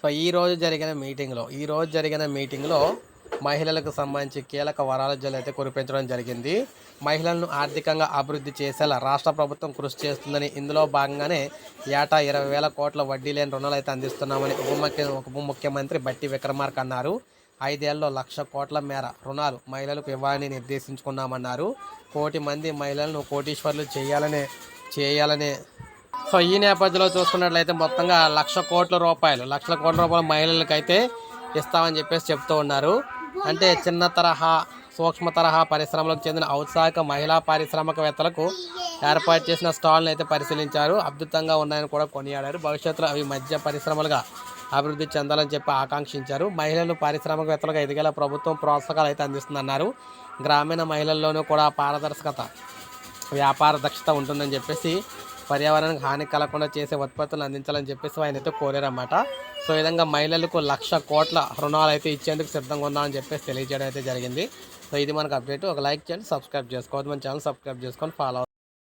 So ఈ రోజు జరిగిన మీటింగ్లో ఈ రోజు జరిగిన మీటింగ్లో మహిళలకు సంబంధించి కీలక వరాల జల్లు అయితే కురిపించడం జరిగింది. మహిళలను ఆర్థికంగా అభివృద్ధి చేసేలా రాష్ట్ర ప్రభుత్వం కృషి చేస్తుందని ఇందులో భాగంగానే ఏటా ఇరవై వేల కోట్ల వడ్డీ లేని రుణాలు అయితే అందిస్తున్నామని ఉప ముఖ్య ఉప ముఖ్యమంత్రి బట్టి విక్రమార్క అన్నారు. ఐదేళ్ళలో లక్ష కోట్ల మేర రుణాలు మహిళలకు ఇవ్వాలని నిర్దేశించుకున్నామన్నారు. కోటి మంది మహిళలను కోటీశ్వర్లు చేయాలనే చేయాలనే సో ఈ నేపథ్యంలో చూసుకున్నట్లయితే మొత్తంగా లక్ష కోట్ల రూపాయలు లక్షల కోట్ల రూపాయలు మహిళలకైతే ఇస్తామని చెప్పేసి చెప్తూ ఉన్నారు. అంటే చిన్న తరహా సూక్ష్మ తరహా పరిశ్రమలకు చెందిన ఔత్సాహిక మహిళా పారిశ్రామికవేత్తలకు ఏర్పాటు చేసిన స్టాల్ని అయితే పరిశీలించారు. అద్భుతంగా ఉన్నాయని కూడా కొనియాడారు. భవిష్యత్తులో అవి మధ్య పరిశ్రమలుగా అభివృద్ధి చెందాలని చెప్పి ఆకాంక్షించారు. మహిళలు పారిశ్రామికవేత్తలుగా ఎదిగేలా ప్రభుత్వం ప్రోత్సాహాలు అయితే అందిస్తుందన్నారు. గ్రామీణ మహిళల్లోనూ కూడా పారదర్శకత వ్యాపార దక్షత ఉంటుందని చెప్పేసి పర్యావరణానికి హాని కలగకుండా చేసే ఉత్పత్తులను అందించాలని చెప్పేసి ఆయన అయితే కోరారన్నమాట. సో ఈ విధంగా మహిళలకు లక్ష కోట్ల రుణాలు అయితే ఇచ్చేందుకు సిద్ధంగా ఉందని చెప్పేసి తెలియజేయడం అయితే జరిగింది. సో ఇది మనకు అప్డేట్. ఒక లైక్ చేయండి సబ్స్క్రైబ్ చేసుకోవద్దు. మన ఛానల్ సబ్స్క్రైబ్ చేసుకొని ఫాలో